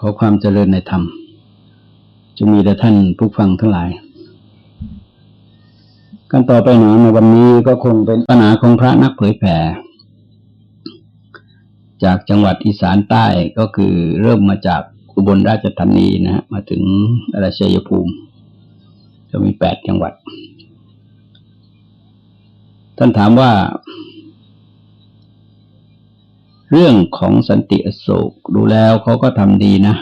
ขอความเจริญในธรรมจงมีแด่ท่านผู้ฟังทั้งหลาย กันต่อไปหนาในวันนี้ก็คงเป็นปัญหาของพระนักเผยแผ่ จากจังหวัดอีสานใต้ก็คือเริ่มมาจากอุบลราชธานีนะฮะมาถึงราชยภูมิ จะมีแปดจังหวัด ท่านถามว่า เรื่องของสันติอโศกดูแล้วเขาก็ทำดีนะ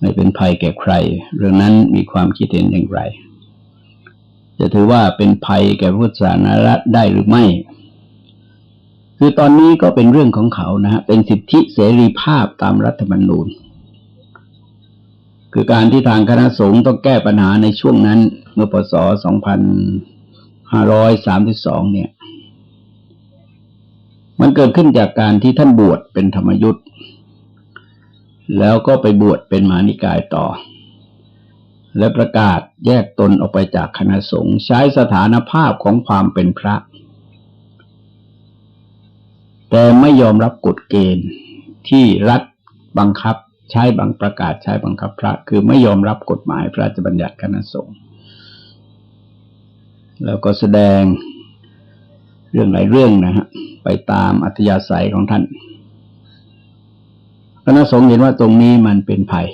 ไม่เป็นภัยแก่ใคร เรื่องนั้นมีความคิดเห็นอย่างไร จะถือว่าเป็นภัยแก่พุทธศาสนาได้หรือไม่ คือตอนนี้ก็เป็นเรื่องของเขานะฮะเป็นสิทธิเสรีภาพตามรัฐธรรมนูญ คือการที่ทางคณะสงฆ์ต้องแก้ปัญหาในช่วงนั้น เมื่อปศ2532เนี่ย มันเกิดขึ้นจากการที่ท่านบวชเป็นธรรมยุทธ์แล้วก็ไปบวชเป็นมานิกายต่อ และประกาศแยกตนออกไปจากคณะสงฆ์ใช้สถานภาพของความเป็นพระ แต่ไม่ยอมรับกฎเกณฑ์ที่รัฐบังคับใช้บังประกาศใช้บังคับพระ คือไม่ยอมรับกฎหมายพระราชบัญญัติคณะสงฆ์แล้วก็แสดงเรื่องหลายเรื่องนะฮะ ไปตามอัธยาศัยของท่านคณะสงฆ์เห็นว่าตรงนี้มันเป็นภัย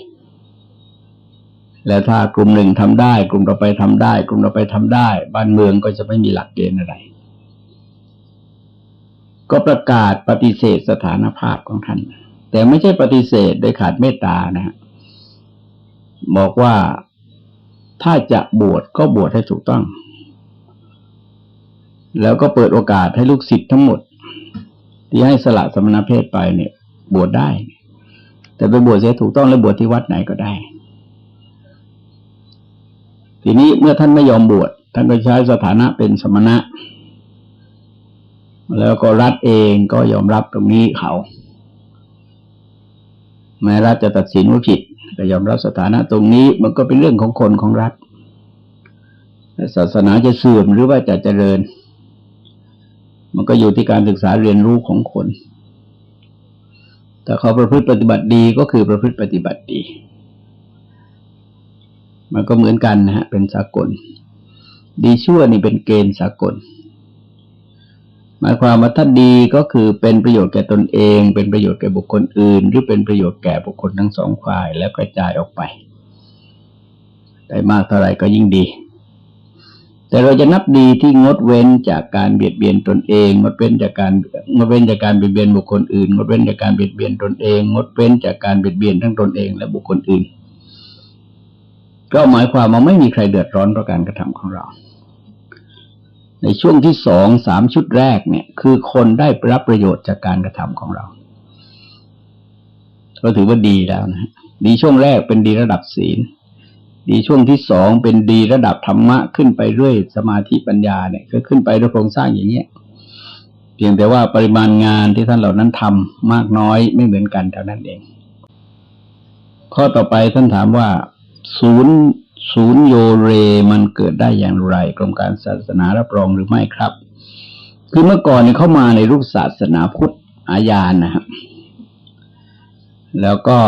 และถ้ากลุ่มหนึ่งทำได้ กลุ่มต่อไปทำได้ กลุ่มต่อไปทำได้ บ้านเมืองก็จะไม่มีหลักเกณฑ์อะไร ก็ประกาศปฏิเสธสถานภาพของท่าน แต่ไม่ใช่ปฏิเสธโดยขาดเมตตานะฮะบอกว่าถ้าจะบวชก็บวชให้ถูกต้อง แล้วก็เปิดโอกาสให้ลูกศิษย์ทั้งหมด ที่ให้สละสมณเพศไปเนี่ย บวชได้ แต่ไปบวชเสียถูกต้องแล้วบวชที่วัดไหนก็ได้ ทีนี้เมื่อท่านไม่ยอมบวชท่านก็ใช้สถานะเป็นสมณะ แล้วก็รัฐเองก็ยอมรับตรงนี้เขาแม้รัฐจะตัดสินว่าผิดแต่ยอมรับสถานะตรงนี้มันก็เป็นเรื่องของคนของรัฐศาสนาจะเสื่อมหรือว่าจะเจริญ มันก็อยู่ที่การศึกษาเรียนรู้ของคน แต่เขาประพฤติปฏิบัติดีก็คือประพฤติปฏิบัติดี มันก็เหมือนกันนะฮะ เป็นสากล ดีชั่วนี่เป็นเกณฑ์สากล หมายความว่าถ้าดีก็คือเป็นประโยชน์แก่ตนเอง เป็นประโยชน์แก่บุคคลอื่น หรือเป็นประโยชน์แก่บุคคลทั้งสองฝ่าย แล้วกระจายออกไป ได้มากเท่าไหร่ก็ยิ่งดี แต่เราจะนับดีที่งดเว้นจากการเบียดเบียนตนเองงดเว้นจากการงดเว้นจากการเบียดเบียนบุคคลอื่นงดเว้นจากการเบียดเบียนตนเองงดเว้นจากการเบียดเบียนทั้งตนเองและบุคคลอื่น ก็หมายความว่าไม่มีใครเดือดร้อนเพราะการกระทำของเรา ในช่วงที่สองสามชุดแรกเนี่ย คือคนได้รับประโยชน์จากการกระทำของเรา ก็ถือว่าดีแล้วนะดีช่วงแรกเป็นดีระดับศีล ดีช่วงที่สองเป็นดีระดับธรรมะขึ้นไปเรื่อยสมาธิปัญญาเนี่ยก็ขึ้นไปด้วยโครงสร้างอย่างเงี้ยเพียงแต่ว่าปริมาณงานที่ท่านเหล่านั้นทำมากน้อยไม่เหมือนกันเท่านั้นเอง ข้อต่อไปท่านถามว่า ศูนย์ศูนย์โยเรมันเกิดได้อย่างไรกรมการศาสนารับรองหรือไม่ครับ คือเมื่อก่อนเนี่ยเข้ามาในรูปศาสนาพุทธอาญานะครับแล้วก็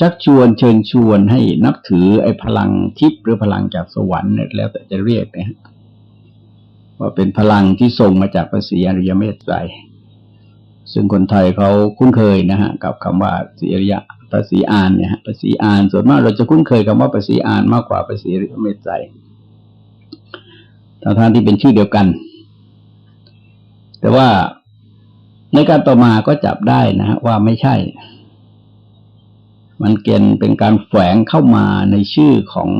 ชักชวนเชิญชวนให้นับถือไอ้พลังทิพย์หรือพลังจากสวรรค์เนี่ยแล้วแต่จะเรียกนะว่าเป็นพลังที่ส่งมาจากภาษีอริยเมตไตรซึ่งคนไทยเขาคุ้นเคยนะฮะ กับคำว่าสีอริยะภาษีอานเนี่ยภาษีอานส่วนมากเราจะคุ้นเคยคำว่าภาษีอานมากกว่าภาษีอริยเมตไตรทางทานที่เป็นชื่อเดียวกัน แต่ว่าในการต่อมาก็จับได้นะฮะว่าไม่ใช่ มันเกณฑ์เป็นการแฝงเข้ามาในชื่อของ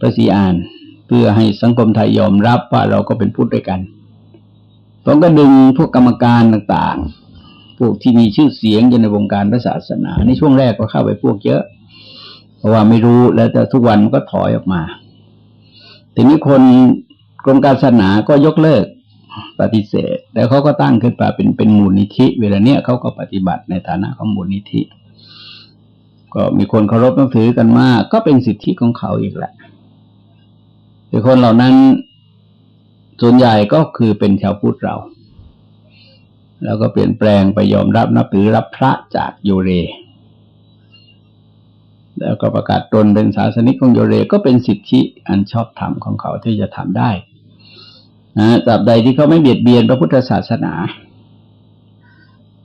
พระศรีอาน เพื่อให้สังคมไทยยอมรับว่าเราก็เป็นพุทธด้วยกันต้องก็ดึงพวกกรรมการต่างๆ พวกที่มีชื่อเสียงอยู่ในวงการพระศาสนา ในช่วงแรกก็เข้าไปพวกเยอะ เพราะว่าไม่รู้แล้วแต่ทุกวันมันก็ถอยออกมา ทีนี้คนกรมการศาสนาก็ยกเลิกปฏิเสธ แล้วเขาก็ตั้งขึ้นมาเป็นเป็นมูลนิธิ เวลาเนี้ยเขาก็ปฏิบัติในฐานะของมูลนิธิ ก็มีคนเคารพนับถือกันมาก ก็เป็นสิทธิของเขาอีกแหละแต่คนเหล่านั้นส่วนใหญ่ก็คือเป็นชาวพุทธเรา แล้วก็เปลี่ยนแปลงไปยอมรับนับถือรับพระจากโยเร แล้วก็ประกาศตนเป็นศาสนิกของโยเรก็เป็นสิทธิอันชอบธรรมของเขาที่จะทำได้นะตราบใดที่เขาไม่เบียดเบียนพระพุทธศาสนา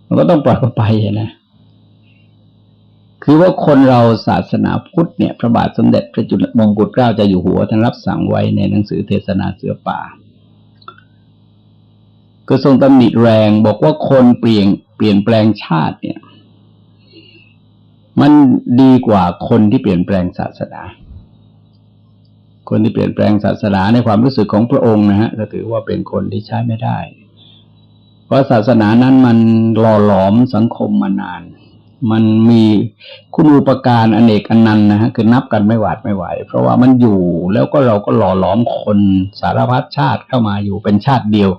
มันก็ต้องปล่อยเขาไปนะ คือว่าคนเราศาสนาพุทธเนี่ยพระบาทสมเด็จพระจุลมงกุฎเกล้าจะอยู่หัวท่านรับสั่งไว้ในหนังสือเทศนาเสือป่า ก็ทรงตำหนิแรงบอกว่าคนเปลี่ยนเปลี่ยนแปลงชาติเนี่ย มันดีกว่าคนที่เปลี่ยนแปลงศาสนา คนที่เปลี่ยนแปลงศาสนาในความรู้สึกของพระองค์นะฮะก็ถือว่าเป็นคนที่ใช้ไม่ได้ เพราะศาสนานั้นมันหล่อหลอมสังคมมานาน มันมีคุณอุปการอเนกอนันต์นะฮะคือนับกันไม่หวาดไม่ไหว เพราะว่ามันอยู่แล้วก็เราก็หล่อหลอมคนสารพัดชาติเข้ามาอยู่เป็นชาติเดียว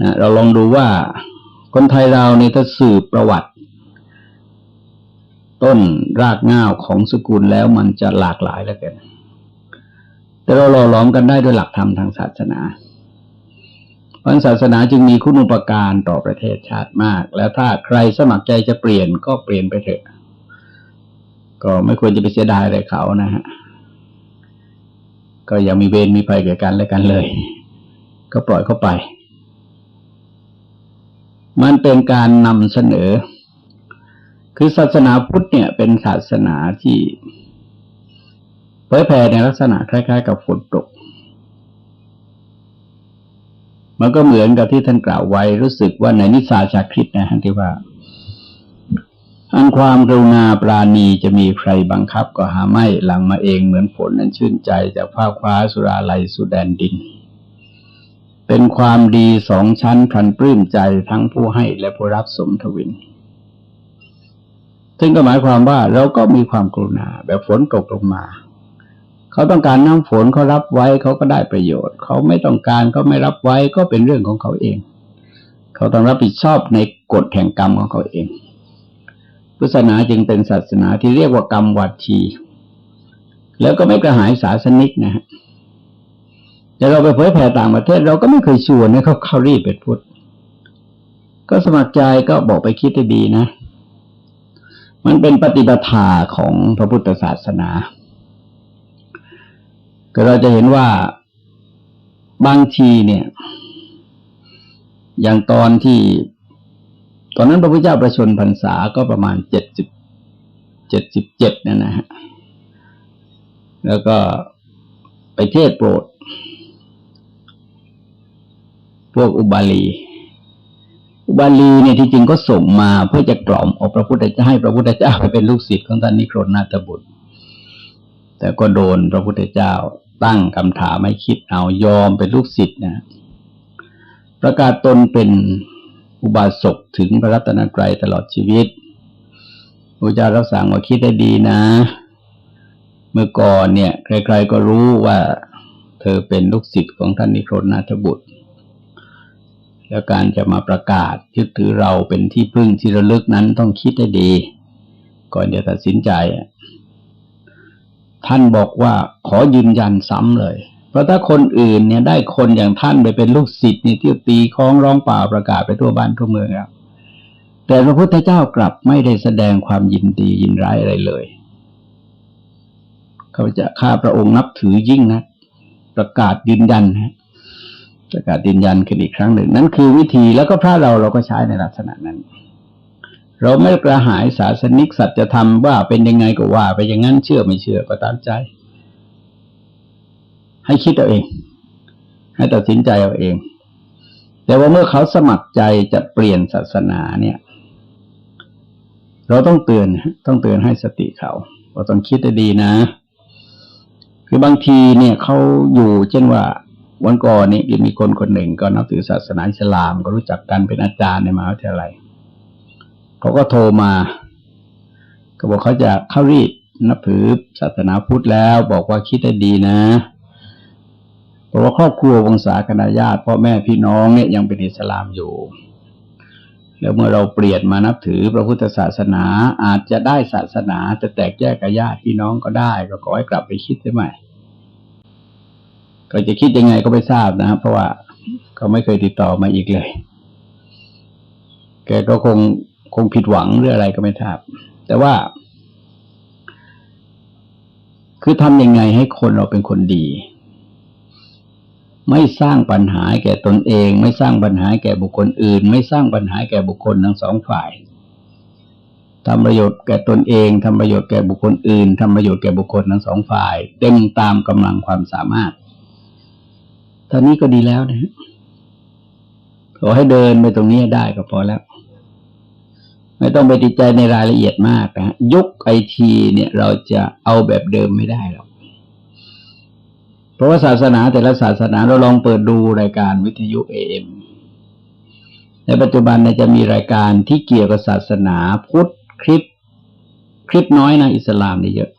นะเราลองดูว่าคนไทยเราเนี่ยถ้าสืบประวัติ ต้นรากง่าวของสกุลแล้วมันจะหลากหลายแล้วกันแต่เราหล่อหลอมกันได้ด้วยหลักธรรมทางศาสนา วันศาสนาจึงมีคุณอุปการต่อประเทศชาติมาก แล้วถ้าใครสมัครใจจะเปลี่ยนก็เปลี่ยนไปเถอะ ก็ไม่ควรจะไปเสียดายอะไรเขานะฮะ ก็อย่ามีเวรมีภัยแก่กันและกันเลย ก็ปล่อยเข้าไป มันเป็นการนำเสนอ คือศาสนาพุทธเนี่ย เป็นศาสนาที่เผยแผ่ในลักษณะคล้ายๆ กับฝนตก มันก็เหมือนกับที่ท่านกล่าวไว้รู้สึกว่าในนิสาชาคริตนะฮะที่ว่า อันความกรุณาปราณีจะมีใครบังคับก็หาไม่หลังมาเองเหมือนฝนนั้นชื่นใจจากภาคว้าสุราลัยสุดแดนดิน เป็นความดีสองชั้นพันปลื้มใจทั้งผู้ให้และผู้รับสมทวินซึ่งก็หมายความว่าเราก็มีความกรุณาแบบฝนตกลงมา เขาต้องการน้ำฝนเขารับไว้เขาก็ได้ประโยชน์ เขาไม่ต้องการเขาไม่รับไว้ก็เป็นเรื่องของเขาเอง เขาต้องรับผิดชอบในกฎแห่งกรรมของเขาเองพุทธศาสนาจึงเป็นศาสนาที่เรียกว่ากรรมวัดชีแล้วก็ไม่กระหายศาสนิกนะฮะแต่เราไปเผยแผ่ต่างประเทศ เราก็ไม่เคยชวนให้เขาเข้ารีบเป็นพุทธก็สมัครใจก็บอกไปคิดให้ดีนะ มันเป็นปฏิปทาของพระพุทธศาสนา ก็เราจะเห็นว่าบางทีเนี่ย อย่างตอนที่ ตอนนั้นพระพุทธเจ้าประชนพรรษาก็ประมาณเจ็ดสิบเจ็ดสิบเจ็ดนั่นนะฮะแล้วก็ไปเทศโปรด พวกอุบาลี อุบาลีเนี่ยที่จริงก็ส่งมาเพื่อจะกล่อมออกพระพุทธเจ้าให้พระพุทธเจ้าไปเป็นลูกศิษย์ของท่านนิโครนาตบุตร แต่ก็โดนพระพุทธเจ้าตั้งคำถามไม่คิดเอายอมเป็นลูกศิษย์นะประกาศตนเป็นอุบาสกถึงพระรัตนตรัยตลอดชีวิตพระเจ้ารับสั่งว่าคิดได้ดีนะ เมื่อก่อนเนี่ย ใครๆก็รู้ว่าเธอเป็นลูกศิษย์ของท่านนิโครนาถบุตร แล้วการจะมาประกาศยึดถือเราเป็นที่พึ่งที่ระลึกนั้นต้องคิดได้ดี ก่อนจะตัดสินใจ ท่านบอกว่าขอยืนยันซ้ำเลย เพราะถ้าคนอื่นเนี่ยได้คนอย่างท่านไปเป็นลูกศิษย์เนี่ยที่ตีคล้องร้องเปล่าประกาศไปทั่วบ้านทั่วเมืองครับแต่พระพุทธเจ้ากลับไม่ได้แสดงความยินดียินร้ายอะไรเลย เขาจะข้าพระองค์นับถือยิ่งนะประกาศยืนยันนะประกาศยืนยันขึ้นอีกครั้งหนึ่ง นั่นคือวิธีแล้วก็พระเราเราก็ใช้ในลักษณะนั้น เราไม่กระหายศาสนิกสัจธรรมว่าเป็นยังไงก็ว่า ไปอย่างนั้นเชื่อไม่เชื่อก็ตามใจ ให้คิดเอาเอง ให้ตัดสินใจเอาเอง แต่ว่าเมื่อเขาสมัครใจจะเปลี่ยนศาสนาเนี่ย เราต้องเตือนต้องเตือนให้สติเขาเราต้องคิดดีนะคือบางทีเนี่ยเขาอยู่เช่นว่าวันก่อนนี่มีคนคนหนึ่งก็นับถือศาสนาอิสลามก็รู้จักกันเป็นอาจารย์ในมหาวิทยาลัย เขาก็โทรมา ก็บอกเขาจะเข้ารีดนับถือศาสนาพุทธแล้ว บอกว่าคิดได้ดีนะเพราะว่าครอบครัววงศาคณาญาติพ่อแม่พี่น้องเนี่ยยังเป็นอิสลามอยู่ แล้วเมื่อเราเปลี่ยนมานับถือพระพุทธศาสนาอาจจะได้ศาสนาจะแตกแยกกับญาติพี่น้องก็ได้ ก็ขอให้กลับไปคิดได้ไหมก็จะคิดยังไงก็ไม่ทราบนะเพราะว่าเขาไม่เคยติดต่อมาอีกเลย แกก็คง คงผิดหวังหรืออะไรก็ไม่ทราบ แต่ว่า คือทำยังไงให้คนเราเป็นคนดี ไม่สร้างปัญหาแก่ตนเอง ไม่สร้างปัญหาแก่บุคคลอื่น ไม่สร้างปัญหาแก่บุคคลทั้งสองฝ่ายทำประโยชน์แก่ตนเองทำประโยชน์แก่บุคคลอื่นทำประโยชน์แก่บุคคลทั้งสองฝ่ายเต็มตามกำลังความสามารถตอนนี้ก็ดีแล้วนะขอให้เดินไปตรงนี้ได้ก็พอแล้ว ไม่ต้องไปติดใจในรายละเอียดมากนะยุคไอทีเนี่ยเราจะเอาแบบเดิมไม่ได้หรอกเพราะว่าศาสนาแต่ละศาสนาเราลองเปิดดูรายการวิทยุเอ็มในปัจจุบันเนี่ยจะมีรายการที่เกี่ยวกับศาสนาพุทธคลิปคลิปน้อยนะอิสลามนี่เยอะ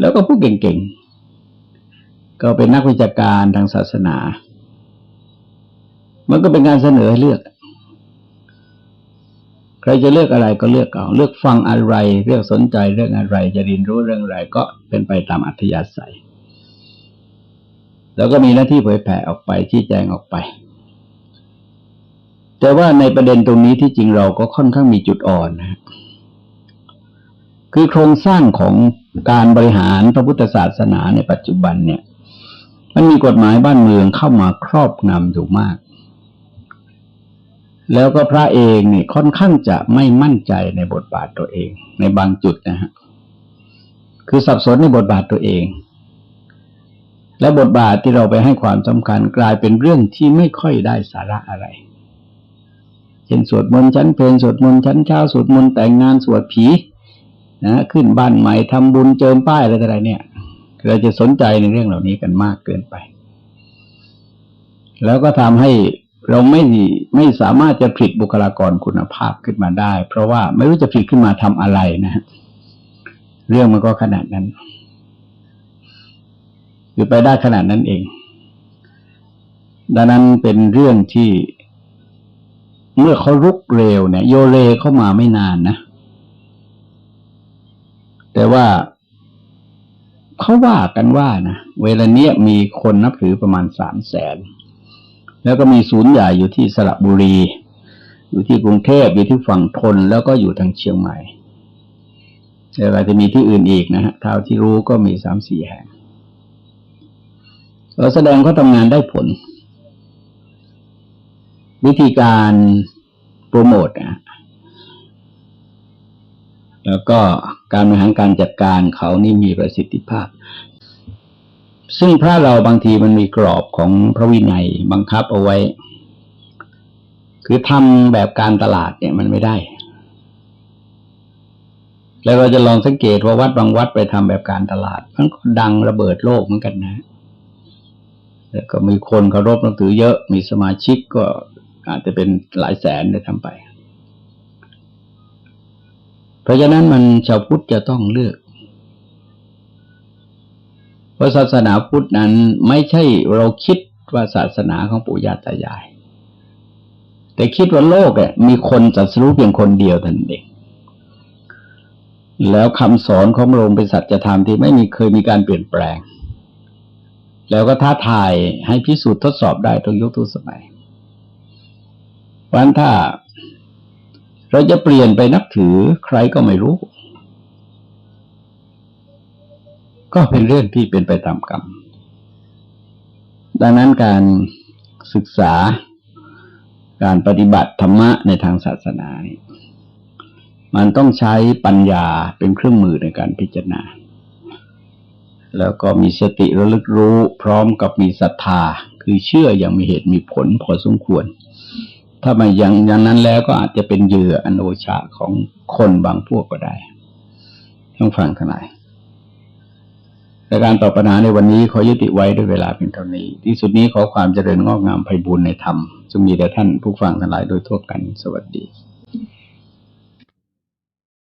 แล้วก็พูดเก่งๆ ก็เป็นนักวิชาการทางศาสนา มันก็เป็นการเสนอให้เลือก ใครจะเลือกอะไรก็เลือกเอาเลือกฟังอะไร เลือกสนใจเรื่องอะไร จะเรียนรู้เรื่องอะไรก็เป็นไปตามอัธยาศัย แล้วก็มีหน้าที่เผยแผ่ออกไปชี้แจงออกไป แต่ว่าในประเด็นตรงนี้ที่จริงเราก็ค่อนข้างมีจุดอ่อนนะคือโครงสร้างของการบริหารพระพุทธศาสนาในปัจจุบันเนี่ย มันมีกฎหมายบ้านเมืองเข้ามาครอบงำอยู่มาก แล้วก็พระเองนี่ค่อนข้างจะไม่มั่นใจในบทบาทตัวเอง ในบางจุดนะฮะคือสับสนในบทบาทตัวเอง และบทบาทที่เราไปให้ความสำคัญกลายเป็นเรื่องที่ไม่ค่อยได้สาระอะไรเช่นสวดมนต์ชั้นเพลนสวดมนต์ชั้นเช้าสวดมนต์แต่งงานสวดผีนะขึ้นบ้านใหม่ทำบุญเจิมป้ายอะไรออะไรเนี่ย เราจะสนใจในเรื่องเหล่านี้กันมากเกินไป แล้วก็ทำให้ เราไม่ไม่สามารถจะผลิตบุคลากรคุณภาพขึ้นมาได้ เพราะว่าไม่รู้จะผลิตขึ้นมาทำอะไรนะฮะเรื่องมันก็ขนาดนั้นคือไปได้ขนาดนั้นเอง ดังนั้นเป็นเรื่องที่ เมื่อเขารุกเร็วเนี่ย โยเลเข้ามาไม่นานนะ แต่ว่าเขาว่ากันว่านะเวลาเนี้ยมีคนนับถือประมาณสามแสน แล้วก็มีศูนย์ใหญ่อยู่ที่สระบุรี อยู่ที่กรุงเทพอยู่ที่ฝั่งทนแล้วก็อยู่ทางเชียงใหม่แต่อาจจะมีที่อื่นอีกนะฮะเท่าที่รู้ก็มีสามสี่แห่งเราแสดงเขาทำงานได้ผล วิธีการโปรโมทนะแล้วก็การบริหารการจัดการเขานี่มีประสิทธิภาพ ซึ่งพระเราบางทีมันมีกรอบของพระวินัยบังคับเอาไว้ คือทำแบบการตลาดเนี่ยมันไม่ได้ แล้วเราจะลองสังเกตว่าวัดบางวัดไปทำแบบการตลาด มันก็ดังระเบิดโลกเหมือนกันนะ แล้วก็มีคนเคารพนับถือเยอะ มีสมาชิกก็อาจจะเป็นหลายแสนได้ทำไป เพราะฉะนั้นมันชาวพุทธจะต้องเลือก เพราะศาสนาพุทธนั้นไม่ใช่เราคิดว่าศาสนาของปู่ย่าตายาย แต่คิดว่าโลกเนี่ยมีคนจัดสรู้เพียงคนเดียวท่านเองแล้วคำสอนของพระองค์เป็นสัจธรรมที่ไม่มีเคยมีการเปลี่ยนแปลง แล้วก็ท้าทายให้พิสูจน์ทดสอบได้ทุกยุคทุกสมัยเพราะฉะนั้นถ้าเราจะเปลี่ยนไปนับถือใครก็ไม่รู้ ก็เป็นเรื่องที่เป็นไปตามกรรม ดังนั้นการศึกษาการปฏิบัติธรรมะในทางศาสนานี่มันต้องใช้ปัญญาเป็นเครื่องมือในการพิจารณา แล้วก็มีสติระลึกรู้พร้อมกับมีศรัทธา คือเชื่ออย่างมีเหตุมีผลพอสมควร ถ้าไม่อย่างอย่างนั้นแล้วก็อาจจะเป็นเหยื่ออโนชาของคนบางพวกก็ได้ ต้องฟังทั้งหลาย ในการตอบปัญหาในวันนี้ขอยุติไว้ด้วยเวลาเพียงเท่านี้ ที่สุดนี้ขอความเจริญงอกงามไพบูรณ์ในธรรมจงมีแด่ท่านผู้ฟังทั้งหลายโดยทั่วกันสวัสดี